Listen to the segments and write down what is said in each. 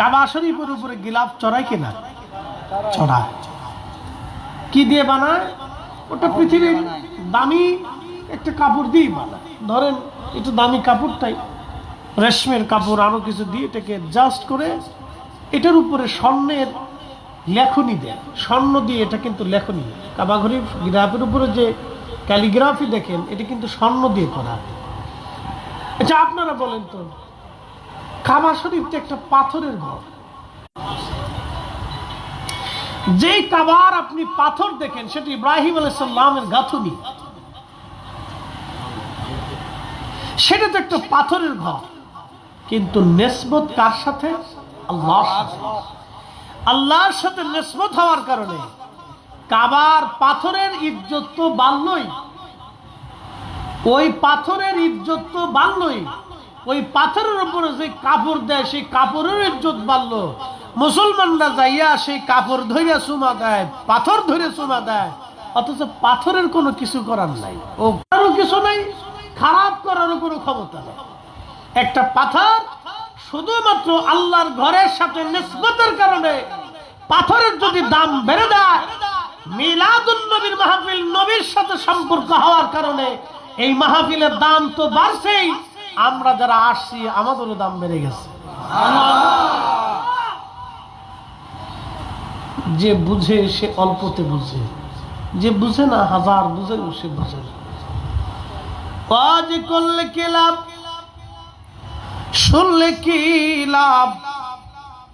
কাবা শরীফের উপরে গিলাফ চড়ায় কিনা চড়ায়। কি দিয়ে বানায়? ওটা পৃথিবীর দামি একটা কাপড় দিয়ে বানায়। ধরেন, একটু দামি কাপড়টাই, রেশমের কাপড়, আরও কিছু দিয়ে এটাকে জাস্ট করে এটার উপরে স্বর্ণের লেখনি দেয়। স্বর্ণ দিয়ে এটা কিন্তু লেখনি। কাবাঘরি গ্রাফের উপরে যে ক্যালিগ্রাফি দেখেন, এটা কিন্তু স্বর্ণ দিয়ে করা। আচ্ছা আপনারা বলেন তো কাবা শরীফ তো একটা পাথরের ঘর। যেই কাবার আপনি পাথর দেখেন, সেটা ইব্রাহিম আলাইসাল্লামের গাঁথুনি। সেটা তো একটা পাথরের ঘর। কিন্তু নেসবত কার সাথে? আল্লাহর সাথে। আল্লাহর সাথে নেসবত হওয়ার কারণে কাবার পাথরের ইজ্জত তো বাড়লই। ওই পাথরের ইজ্জত তো বাড়লই। ওই পাথরের উপরে যে কাপড় দেয়, সেই কাপড়ের ইজ্জত বাড়লো। মুসলমানরা যাইয়া সেই কাপড় ধরে চুমা দেয়, পাথর ধরে চুমা দেয়। অথচ পাথরের কোনো কিছু করার নাই। ও কারও কিছু নাই, খারাপ করারও কোনো ক্ষমতা নেই। একটা পাথর শুধুমাত্র আল্লাহর ঘরের সাথে নিসবতের কারণে পাথরের যদি দাম বেড়ে দেয় মিলাদুন নবীর মাহফিল নবীর সাথে সম্পর্ক হওয়ার কারণে এই মাহফিলের দাম তো বাড়ছেই। আমরা যারা আসছি, আমাদেরও দাম বেড়ে গেছে। যে বুঝে, সে অল্পতে বুঝে। যে বুঝে না, হাজার বুঝে, সে বুঝে কাজ করলে কি লাভ? শুনলে কি লাভ?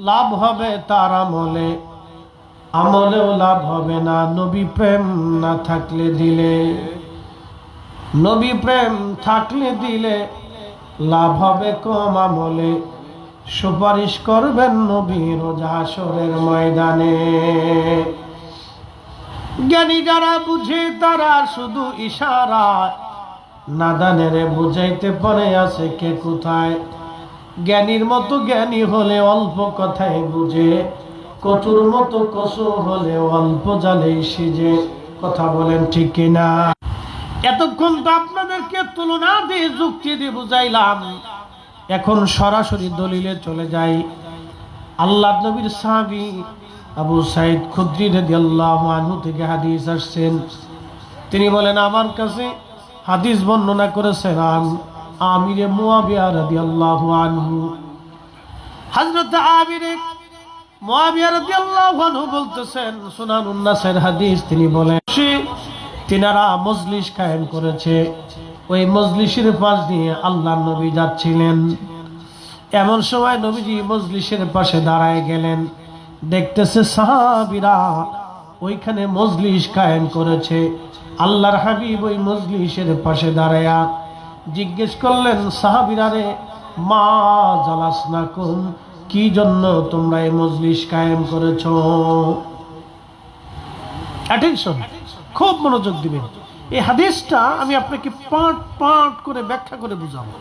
লাভ হবে তার আমলে। আমলেও লাভ হবে না। নবী প্রেম না থাকলে দিলে। নবী প্রেম থাকলে দিলে লাভ হবে কম আমলে। সুপারিশ করবেন নবী রোজ হাসরের ময়দানে। জ্ঞানী যারা বুঝে, তারা শুধু ইশারা। নাদানের বুঝাইতে পারে আছে কে কোথায়। জ্ঞানীর মতো জ্ঞানী হলে অল্প কথাই বুঝে। কচুর মতো কচু হলে অল্প জালেই সিজে। কথা বলেন ঠিক কিনা? এতক্ষণ তো আপনাদেরকে তুলনা দিয়ে যুক্তি দিয়ে বুঝাইলাম। এখন সরাসরি দলিলে চলে যাই। আল্লাহ নবীর সাহাবি আবু সাইদ খুদ্রি রাদিয়াল্লাহু আনহু থেকে হাদিস আসছেন। তিনি বলেন, আমার কাছে হাদিস বর্ণনা করেছেন আম- আমিরে মুয়াবিয়া রাদিয়াল্লাহু আনহু। হযরত আমিরে মুয়াবিয়া রাদিয়াল্লাহু আনহু বলতেছেন, সুনানুন নাসের হাদিস। তিনি বলেন তিনারা মজলিস কায়েম করেছে। ওই মজলিসের পাশ দিয়ে আল্লাহ নবী যাচ্ছিলেন। এমন সময় নবীজি মজলিসের পাশে দাঁড়ায় গেলেন। দেখতেছে সাহাবিরা ওইখানে মজলিস কায়েম করেছে। আল্লাহর হাবিব ওই মজলিসের পাশে দাঁড়ায়া জিজ্ঞেস করলেন, সাহাবিরা রে, মা জালাস না কোন কি জন্য তোমরা এই মজলিস কায়েম করেছ? অ্যাটেনশন। খুব মনোযোগ দিবেন। এই হাদিসটা আমি আপনাকে পাট পাট করে ব্যাখ্যা করে বুঝাবো।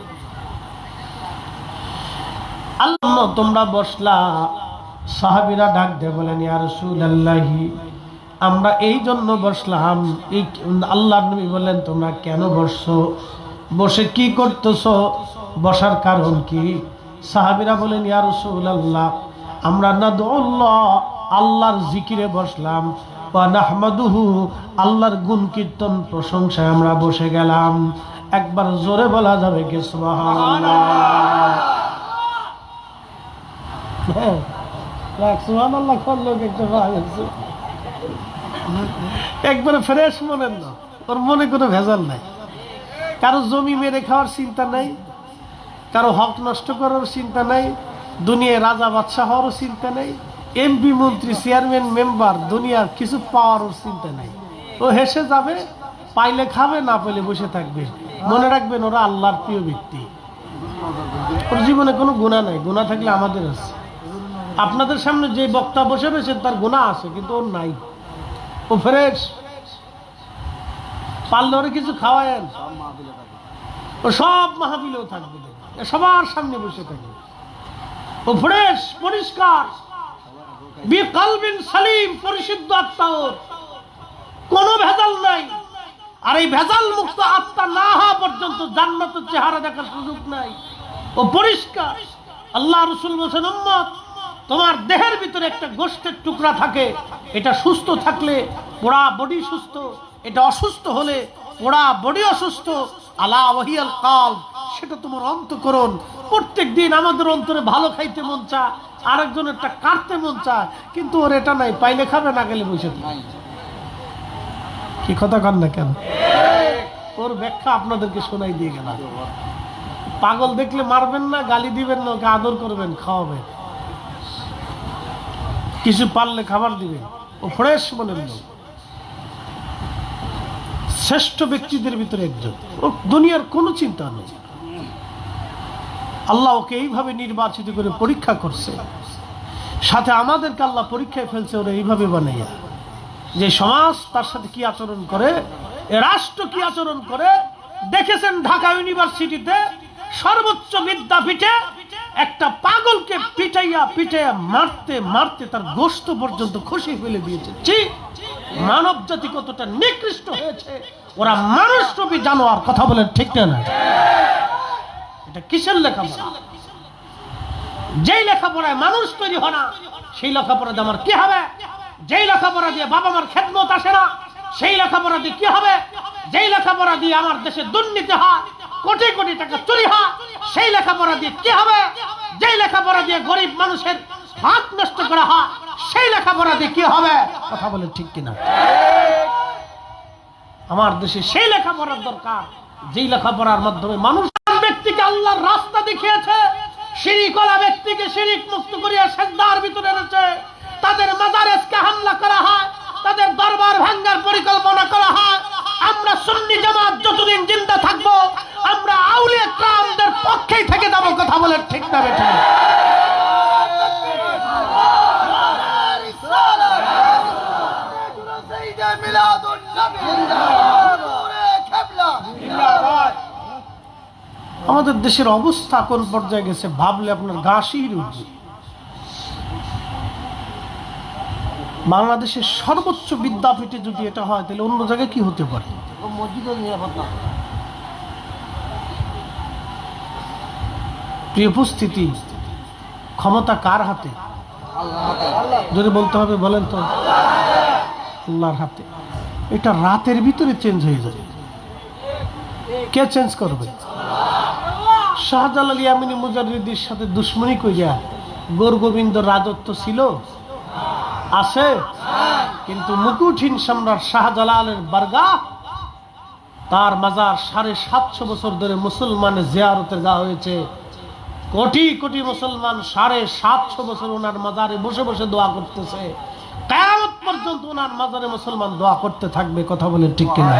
আল্লাহ, তোমরা বসলা। সাহাবিরা ডাক দিয়ে বলেন রাসূলুল্লাহি, আমরা এই জন্য বসলাম। এই আল্লাহ নবী বললেন, তোমরা কেন বসছো? বসে কি করতেছো? বসার কারণ কি? সাহাবিরা বলেন, ইয়া রাসূলুল্লাহ, আমরা না দোল্লাহ আল্লাহর জিকিরে বসলাম। আল্লাহর গুণ কীর্তন প্রশংসায় আমরা বসে গেলাম। একবার জোরে বলা যাবে কি হ্যাঁ। একবারে ফ্রেশ মনের না, ওর মনে কোনো ভেজাল নাই। কারও জমি মেরে খাওয়ার চিন্তা নাই, কারও হক নষ্ট করার চিন্তা নাই, দুনিয়ায় রাজা বাদশাহ হওয়ারও চিন্তা নেই এমপি মন্ত্রী চেয়ারম্যান মেম্বার দুনিয়ার কিছু পাওয়ারও চিন্তা নাই। ও হেসে যাবে, পাইলে খাবে, না পাইলে বসে থাকবে। মনে রাখবেন, ওরা আল্লাহর প্রিয় ব্যক্তি। ওর জীবনে কোনো গুণা নাই, গুণা থাকলে আমাদের আছে। আপনাদের সামনে যে বক্তা বসে রয়েছে তার গুণা আছে, কিন্তু ওর নাই। ও ফ্রেশ পারলে ওরা কিছু খাওয়ায়েন। ও সব মাহাবিলেও থাকবে। সবার সামনে বসে থাকবে। ও ফ্রেশ পরিষ্কার। কোনো ভেজাল নাই। আর এই ভেজাল মুক্ত আত্মা পর্যন্ত চেহারা দেখার নাই। ও পরিষ্কার। আল্লাহ রসুল তোমার দেহের ভিতরে একটা গোষ্ঠের টুকরা থাকে। এটা সুস্থ থাকলে পোড়া বডি সুস্থ, এটা অসুস্থ হলে পোড়া বডি অসুস্থ আলা ওয়াহিয়াল কাল সেটা তোমার অন্তকরণ। প্রত্যেক দিন আমাদের অন্তরে ভালো খাইতে মন চা আরেকজনেরটা কাটতে মন চায় কিন্তু ওর এটা নাই পাইলে খাবে না গেলে বসে কি কথা কন না কেন? ওর ব্যাখ্যা আপনাদেরকে শোনাই দিয়ে গেলাম। পাগল দেখলে মারবেন না গালি দিবেন না ওকে আদর করবেন খাওয়াবেন। কিছু পারলে খাবার দিবেন। ও ফ্রেশ মনের লোক। শ্রেষ্ঠ ব্যক্তিদের ভিতরে একজন। ও দুনিয়ার কোনো চিন্তা নেই। আল্লাহ ওকে এইভাবে নির্বাচিত করে পরীক্ষা করছে। সাথে আমাদেরকে আল্লাহ পরীক্ষায় ফেলছে, ওরা এইভাবে বানাইয়া। যে সমাজ তার সাথে কি আচরণ করে রাষ্ট্র কি আচরণ করে, দেখেছেন ঢাকা ইউনিভার্সিটিতে সর্বোচ্চ বিদ্যাপীঠে একটা পাগলকে পিটাইয়া পিটাইয়া মারতে মারতে তার গোস্ত পর্যন্ত খুশি ফেলে দিয়েছে। ছি! মানব জাতি কতটা নিকৃষ্ট হয়েছে, ওরা মানুষ রূপী জানোয়ার কথা বলে ঠিক না? এটা কিসের লেখাপড়া? যেই লেখাপড়ায় মানুষ তৈরি হয় না, সেই লেখাপড়া দিয়ে আমার কি হবে? যেই লেখাপড়া দিয়ে বাবা মার খেদমত আসে না, সেই লেখাপড়া দিয়ে কি হবে? যেই লেখাপড়া দিয়ে আমার দেশে দুর্নীতি হয়, কোটি কোটি টাকা চুরি হয়, সেই লেখাপড়া দিয়ে কি হবে? যেই লেখাপড়া দিয়ে গরিব মানুষের হাত নষ্ট করা হয় সেই লেখাপড়া দিয়ে কি হবে? কথা বলে ঠিক কিনা? আমার দেশে সেই লেখাপড়ার দরকার। যেই লেখাপড়ার মাধ্যমে মানুষ ব্যক্তিকে আল্লাহর রাস্তা দেখিয়েছে শিরিকলা ব্যক্তিকে শিরিক মুক্ত করিয়া সেজদার ভিতরে এনেছে। তাদের মাজারেসকে হামলা করা হয়, তাদের দরবার ভাঙ্গার পরিকল্পনা করা হয়। আমরা সুন্নি জামাত যতদিন জিন্দা থাকব, আমরা আউলিয়া ক্রামদের পক্ষেই থেকে যাব। কথা বলে ঠিক না বেঠিক আমাদের দেশের অবস্থা কোন পর্যায়ে গেছে ভাবলে আপনার গা শির উঠবে। বাংলাদেশের সর্বোচ্চ বিদ্যাপীঠে যদি এটা হয় তাহলে অন্য জায়গায় কি হতে পারে? প্রিয় উপস্থিতি ক্ষমতা কার হাতে। যদি বলতে হবে বলেন তো। আল্লাহর হাতে। এটা রাতের ভিতরে চেঞ্জ হয়ে যাবে। কে চেঞ্জ করবে? শাহজালাল ইয়ামিনী মুজারিদির সাথে দুশ্মনী কইয়া গোর গোবিন্দ রাজত্ব ছিল? আছে। কিন্তু মুকুটহীন সম্রাট শাহজালালের বারগা, তার মাজার সাড়ে সাতশো বছর ধরে মুসলমানের জিয়ারতে যাওয়া হয়েছে। কোটি কোটি মুসলমান সাড়ে সাতশো বছর ওনার মাজারে বসে বসে দোয়া করতেছে। কেয়ামত পর্যন্ত ওনার মাজারে মুসলমান দোয়া করতে থাকবে কথা বলে ঠিক কিনা?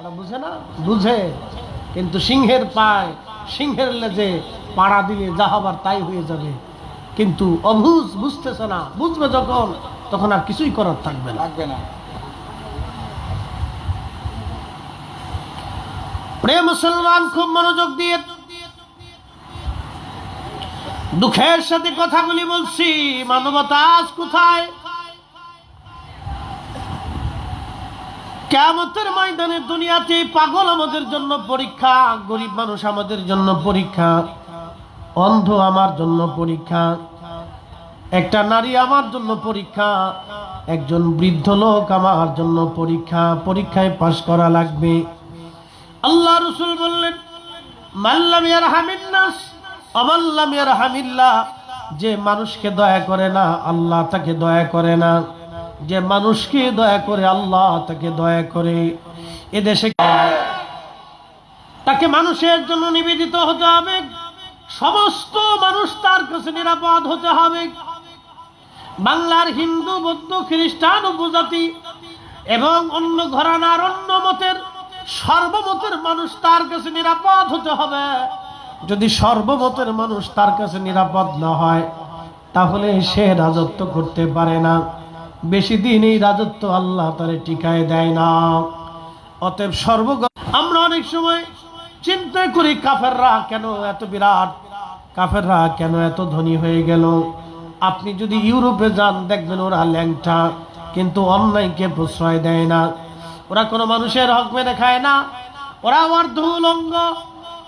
ওরা বুঝে না? বুঝে। কিন্তু সিংহের পায় সিংহের লেজে পাড়া দিলে যা হবার তাই হয়ে যাবে। কিন্তু অবুঝ বুঝতেছে না বুঝবে যখন তখন আর কিছুই করার থাকবে না। লাগবে না। প্রিয় মুসলমান খুব মনোযোগ দিয়ে দুঃখের সাথে কথাগুলি বলছি। মানবতা আজ কোথায়? কেমতের ময়দানে দুনিয়াতে পাগল আমাদের জন্য পরীক্ষা, গরিব মানুষ আমাদের জন্য পরীক্ষা, অন্ধ আমার জন্য পরীক্ষা, একটা নারী আমার জন্য পরীক্ষা, একজন বৃদ্ধ লোক আমার জন্য পরীক্ষা, পরীক্ষায় পাশ করা লাগবে। আল্লাহ রসুল বললেন মাল্লাম ইয়ারহামিন্নাস অমাল্লাম ইয়ারহামিল্লাহ, যে মানুষকে দয়া করে না, আল্লাহ তাকে দয়া করে না। যে মানুষকে দয়া করে, আল্লাহ তাকে দয়া করে এদেশে তাকে মানুষের জন্য নিবেদিত হতে হবে। সমস্ত মানুষ তার কাছে নিরাপদ হতে হবে। বাংলার হিন্দু, বৌদ্ধ, খ্রিস্টান, উপজাতি এবং অন্য ঘরানার, অন্য মতের, সর্বমতের মানুষ তার কাছে নিরাপদ হতে হবে। যদি সর্বমতের মানুষ তার কাছে নিরাপদ না হয়, তাহলে সে রাজত্ব করতে পারে না। বেশি দিন এই রাজত্ব আল্লাহ তারে টিকায় দেয় না। অতএব সর্বগ আমরা অনেক সময় চিন্তা করি, কাফেররা কেন এত বিরাট? কাফেররা কেন এত ধনী হয়ে গেল? আপনি যদি ইউরোপে যান, দেখবেন ওরা ল্যাংটা, কিন্তু অন্যায়কে প্রশ্রয় দেয় না? ওরা কোনো মানুষের হক মেনে খায় না। ওরা আমার ধুলঙ্গ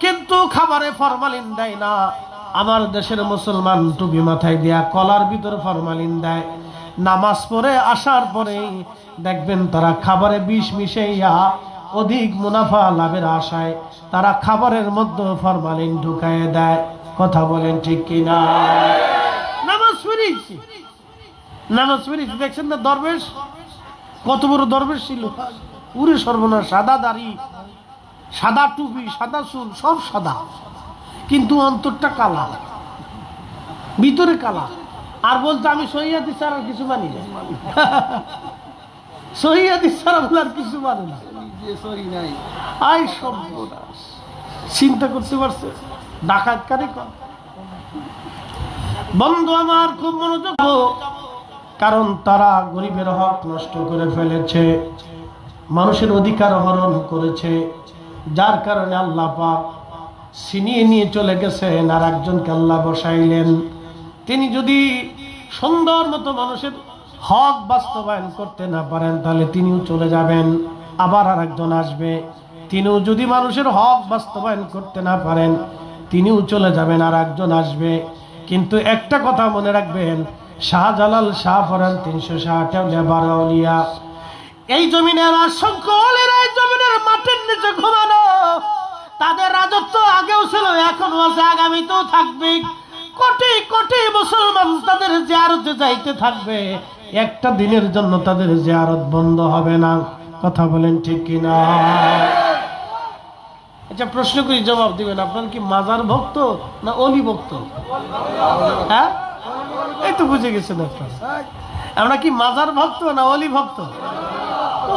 কিন্তু খাবারে ফরমালিন দেয় না। আমার দেশের মুসলমান টুপি মাথায় দেয়া, কলার ভিতর ফরমালিন দেয়। নামাজ পড়ে আসার পরেই দেখবেন তারা খাবারে বিষ মিশাইয়া অধিক মুনাফা লাভের আশায় তারা খাবারের মধ্যে ফরমালিন ঢুকায় দেয়। কথা বলেন ঠিক কিনা? নামাজ পড়েছি। নামাজ পড়েছি, দেখছেন না দরবেশ? কত বড় দরবেশ ছিল। উরে সর্বনাশ, সাদা দাড়ি, সাদা টুপি, সাদা চুল, সব সাদা। কিন্তু অন্তরটা কালা। ভিতরে কালা। আর বলতে আমি কিছু মানি না। কিছু মানে না। আই সব চিন্তা করতে পারছে? বন্ধু আমার, খুব মনোযোগ কারণ তারা গরিবের হক নষ্ট করে ফেলেছে। মানুষের অধিকার হরণ করেছে। যার কারণে আল্লাহ পাক ছিনিয়ে নিয়ে চলে গেছেন আর একজনকে আল্লাহ বসাইলেন। তিনি যদি সুন্দর মতো মানুষের হক বাস্তবায়ন করতে না পারেন, তাহলে তিনিও চলে যাবেন। আবার আর একজন আসবে। তিনিও যদি মানুষের হক বাস্তবায়ন করতে না পারেন, তিনিও চলে যাবেন আর একজন আসবে। কিন্তু একটা কথা মনে রাখবেন, শাহজালাল শাহ ফরান তিনশো বারোলিয়া এই জমিনের অসংখ্য এই জমিনের মাটির নিচে ঘুমানো। তাদের রাজত্ব আগেও ছিল এখনও আছে, আগামীতেও থাকবে। কোটি কোটি মুসলমান তাদের জিয়ারতে যাইতে থাকবে। একটা দিনের জন্য তাদের জিয়ারত বন্ধ হবে না। কথা বলেন ঠিক কিনা? আচ্ছা প্রশ্ন করি, জবাব দিবেন। আপনার কি মাজার ভক্ত না অলি ভক্ত? হ্যাঁ? এই তো বুঝে গেছেন আপনার। আমরা কি মাজার ভক্ত না অলি ভক্ত?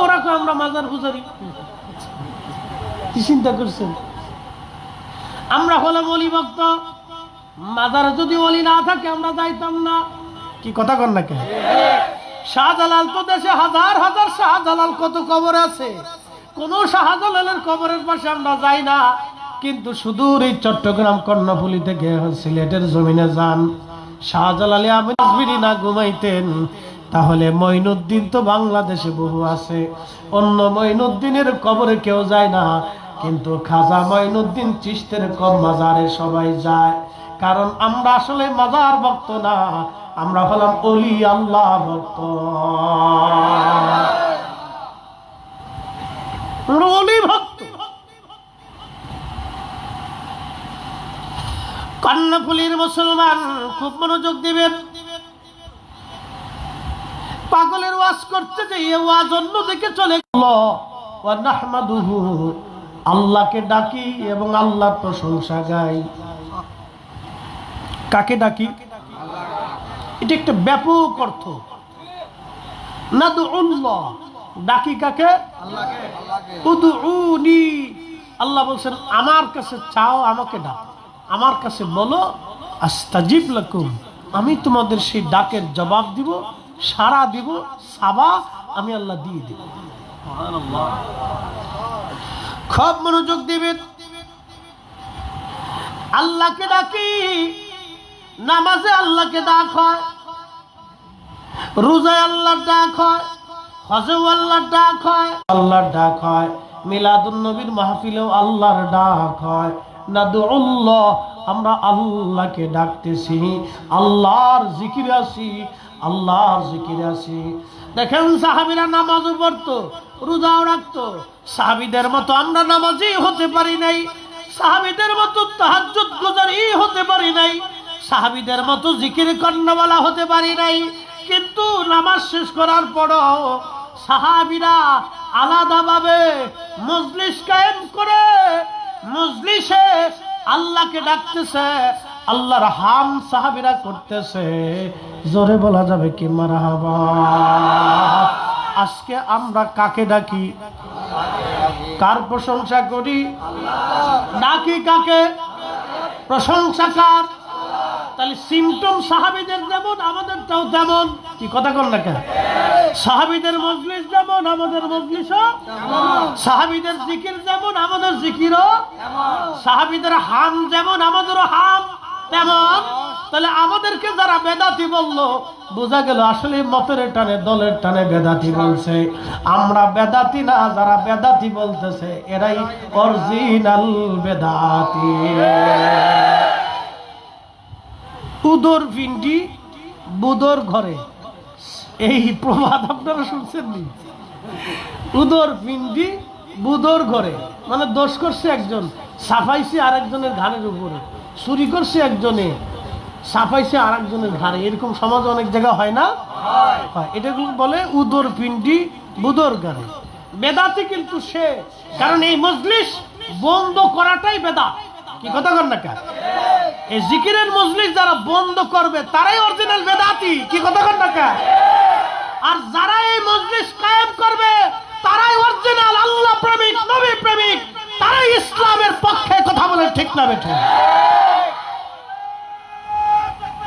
ওরা কো আমরা মাজার পূজারি। কি চিন্তা করছেন? আমরা হলাম অলি ভক্ত। মাজার যদি অলি না থাকে, আমরা যাইতাম না। কি কথা কর না কেন শাহজালাল তো দেশে হাজার হাজার শাহজালাল কত কবর আছে। কোন শাহজালালের কবরের পাশে আমরা যাই না। কিন্তু সুদূর এই চট্টগ্রাম কর্ণফুলি থেকে সিলেটের জমিনে যান। শাহজালালে আমি না ঘুমাইতেন, তাহলে মঈনুদ্দিন তো বাংলাদেশে বহু আছে। অন্য মঈনুদ্দিনের কবরে কেউ যায় না। কিন্তু খাজা মঈনুদ্দিন চিস্তের কম মাজারে সবাই যায়। কারণ আমরা আসলে মাজার ভক্ত না, আমরা হলাম অলি আল্লাহ ভক্ত। কর্ণফুলির মুসলমান খুব মনোযোগ দিবেন। পাগলের ওয়াজ করতে যেয়ে ওয়াজ অন্য দিকে চলে গেল। আল্লাহকে ডাকি এবং আল্লাহর প্রশংসা গাই। কাকে ডাকি? এটা একটা ব্যাপক অর্থ। না ডাকি কাকে? আল্লাহ বলছেন, আমার কাছে চাও, আমাকে ডাক। আমার কাছে বলো, আস্তাজিব লাকুম। আমি তোমাদের সেই ডাকের জবাব দিব সারা দিব, সাবা আমি আল্লাহ দিয়ে দিব। খুব মনোযোগ দিবেন আল্লাহকে ডাকি, নামাজে আল্লাহকে ডাক হয়, রোজায় আল্লাহর ডাক হয়, হজেও আল্লাহর ডাক হয়, আল্লাহর ডাক হয়, মিলাদুন নবীর মাহফিলেও আল্লাহর ডাক হয়। আমরা আল্লাহকে ডাকতেছি, আল্লাহর জিকির আছি আল্লাহর জিকির আছি দেখেন সাহাবিরা নামাজও পড়তো। রোজাও রাখতো। সাহাবিদের মতো আমরা নামাজি হতে পারি নাই। সাহাবিদের মতো তাহাজ্জুদ গুজারি হতে পারি নাই। সাহাবিদের মতো জিকির কর্ণওয়ালা হতে পারি নাই। কিন্তু নামাজ শেষ করার পরও সাহাবিরা আলাদাভাবে মজলিস কায়েম করে, মজলিসে আল্লাহকে ডাকতেছে, আল্লাহর হাম সাহাবিরা করতেছে। জোরে বলা যাবে কি মারহাবা? আজকে আমরা কাকে ডাকি? কার প্রশংসা করি? ডাকি কাকে? প্রশংসা কার? তাহলে সিমটম সাহাবিদের যেমন, আমাদেরটাও তেমন। কি কথা কর না কেন? সাহাবিদের মজলিস যেমন, আমাদের মজলিসও সাহাবিদের জিকির যেমন, আমাদের জিকিরও সাহাবিদের হাম যেমন, আমাদেরও হাম। তেমন? তাহলে আমাদেরকে যারা বেদাতি বলল, বোঝা গেল আসলে মতের টানে, দলের টানে বেদাতি বলছে। আমরা বেদাতি না, যারা বেদাতি বলতেছে, এরাই অরিজিনাল বেদাতি। উদর পিন্ডি বুদর ঘরে। এই প্রবাদ আপনারা শুনছেন নি? উদর পিন্ডি বুদর ঘরে। মানে দোষ করছে একজন, সাফাইছে আরেকজনের ঘাড়ের উপরে। চুরি করছে একজনে সাফাইছে আরেকজনের ঘাড়ে। এরকম সমাজ অনেক জায়গা হয় না? হয়। বলে? উদর পিন্ডি বুদর ঘরে বেদাতে কিন্তু সে, কারণ এই মজলিস বন্ধ করাটাই বেদা কি কথা কর না কেন? এই জিকিরের মজলিস যারা বন্ধ করবে, তারাই অরিজিনাল বেদাতি। কি কথা কর না কেন? আর যারা এই মজলিস কায়েম করবে, তারাই অরিজিনাল আল্লাহ প্রেমিক, নবী প্রেমিক। তারাই ইসলামের পক্ষে কথা বলে ঠিক না বেঠে।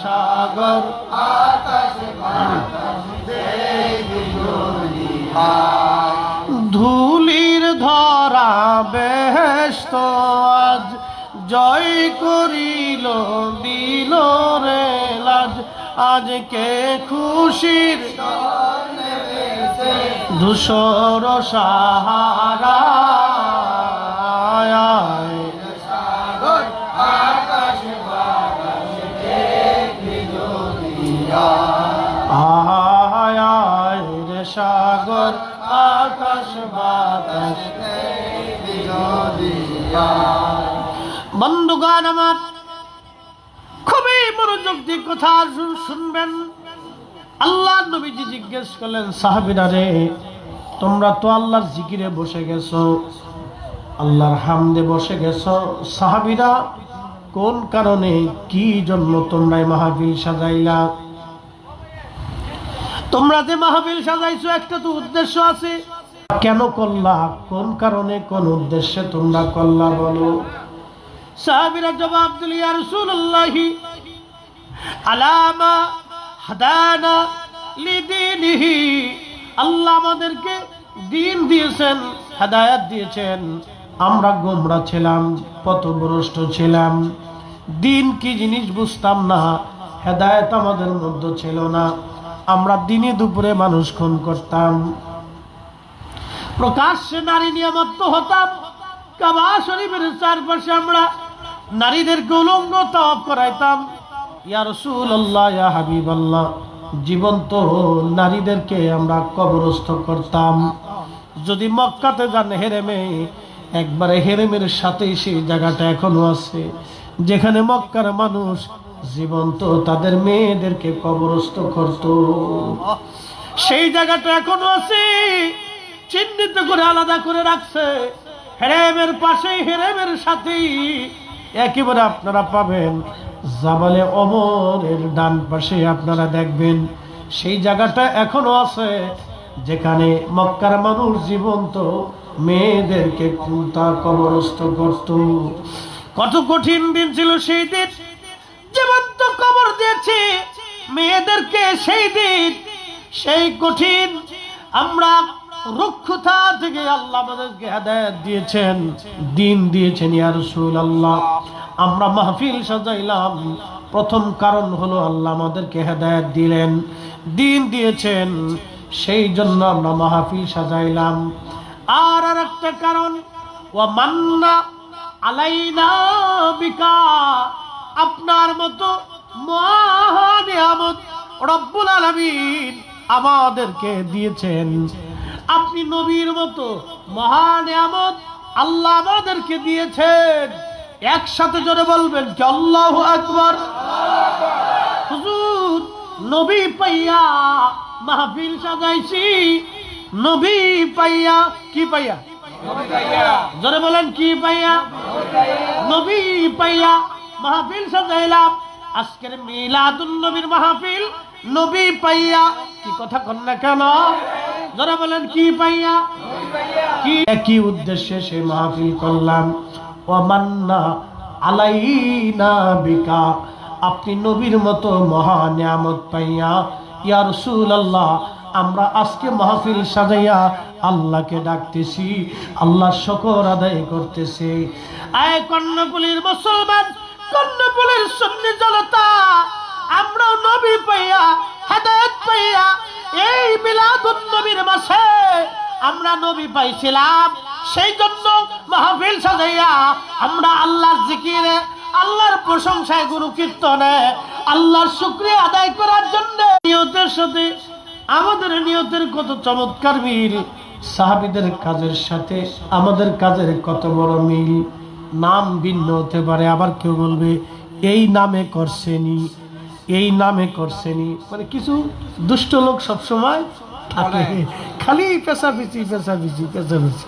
সাগর ধুলির ধরা বেহেস্ত আজ জয় করিল দিল রে লাজ। আজকে খুশির ধূসর সাহারা বন্ধুগান আমার খুবই মনোযোগ দিয়ে কথা শুন- শুনবেন। আল্লাহ নবীজি জিজ্ঞেস করলেন, সাহাবিরা রে, তোমরা তো আল্লাহর জিকিরে বসে গেছো, আল্লাহর হামদে বসে গেছো। সাহাবিরা, কোন কারণে কি জন্য তোমরা মাহফিল সাজাইলা? তোমরা যে মাহফিল সাজাইছো, একটা তো উদ্দেশ্য আছে। কেন করলা? কোন কারণে, কোন উদ্দেশ্যে তোমরা করলা বলো? সাহাবিরা জবাব দিল, ইয়া রাসূলুল্লাহি আলামা হাদানা লিদিনিহি। আল্লাহ আমাদেরকে দিন দিয়েছেন, হেদায়াত দিয়েছেন। আমরা গোমরা ছিলাম, পথভ্রষ্ট ছিলাম। দিন কি জিনিস বুঝতাম না, হেদায়েত আমাদের মধ্যে ছিল না। আমরা দিনে দুপুরে মানুষ খুন করতাম। প্রকাশ্যে নারী নিয়ামত্ব হতাম। কাবা শরীফের চারপাশে আমরা নারীদেরকে উলঙ্গ তপ করাইতাম। ইয়া রসুল্লাহ ইয়া হাবিব আল্লাহ জীবন্ত নারীদেরকে আমরা কবরস্থ করতাম। যদি মক্কাতে যান হেরেমে, একবারে হেরেমের সাথেই সেই জায়গাটা এখনও আছে, যেখানে মক্কার মানুষ জীবন্ত তাদের মেয়েদেরকে কবরস্থ করত। সেই জায়গাটা এখনও আছে। চিহ্নিত করে আলাদা করে রাখছে। হেরেমের পাশে হেরেমের সাথেই একেবারে আপনারা পাবেন। জাবালে অমরের ডান পাশে আপনারা দেখবেন, সেই জায়গাটা এখনও আছে, যেখানে মক্কার মানুষ জীবন্ত মেয়েদেরকে কুন্তা কবরস্থ করত। কত কঠিন দিন ছিল সেই দিন। জীবন্ত কবর দিয়েছে মেয়েদেরকে সেই দিন। সেই কঠিন আমরা রক্ষতা থেকে আল্লাহ আমাদেরকে হেদায়ত দিয়েছেন, দিন দিয়েছেন, ইয়া রাসূলুল্লাহ। আমরা মাহফিল সাজাইলাম। প্রথম কারণ হলো আল্লাহ আমাদেরকে হেদায়ত দিলেন, দিন দিয়েছেন, সেই জন্য আমরা মাহফিল সাজাইলাম। আর আর একটা কারণ ও মান্না আলাইনা বিকা, আপনার মতো মহানিয়ামত রব্বুল আমাদেরকে দিয়েছেন। আপনি নবীর মতো মহান মহানিয়ামত আল্লাহ আমাদেরকে দিয়েছেন। একসাথে জোরে বলবেন কি আল্লাহ আকবার। নবী পাইয়া মাহফিল সাজাইছি। নবী পাইয়া কি পাইয়া? জোরে বলেন কি পাইয়া? নবী পাইয়া মাহফিল সাজাইলাম। আজকের মিলাদুন নবীর মাহফিল। নবী পাইয়া কি কথা কন না কেন? যারা বলেন, কি পাইয়া? কি? কি উদ্দেশ্যে সে মাহফিল করলাম। ও মান্না আলাইনা বিকা। আপনি নবীর মতো মহা নিয়ামত পাইয়া, ইয়া রাসূলুল্লাহ, আমরা আজকে মাহফিল সাজাইয়া আল্লাহকে ডাকতেছি আল্লাহ শকর আদায় করতেছি। আয় কর্ণপুলির মুসলমান কর্ণপুলির সুন্নি জনতা মিলাদুন নবীর মাসে আমরা নবী পাইছিলাম। সেই জন্য মাহফিল সাজাইয়া আমরা আল্লাহর জিকিরে, আল্লাহর প্রশংসায় গুরু কীর্তনে আল্লাহর শুক্রিয়া আদায় করার জন্য নিয়তের সাথে, আমাদের নিয়তের কত চমৎকার মিল। সাহাবিদের কাজের সাথে আমাদের কাজের কত বড় মিল। নাম ভিন্ন হতে পারে, আবার কেউ বলবে, এই নামে করছেনি, এই নামে করছেনি। মানে কিছু দুষ্ট লোক সবসময় থাকে খালি পিছি পেশা পিছি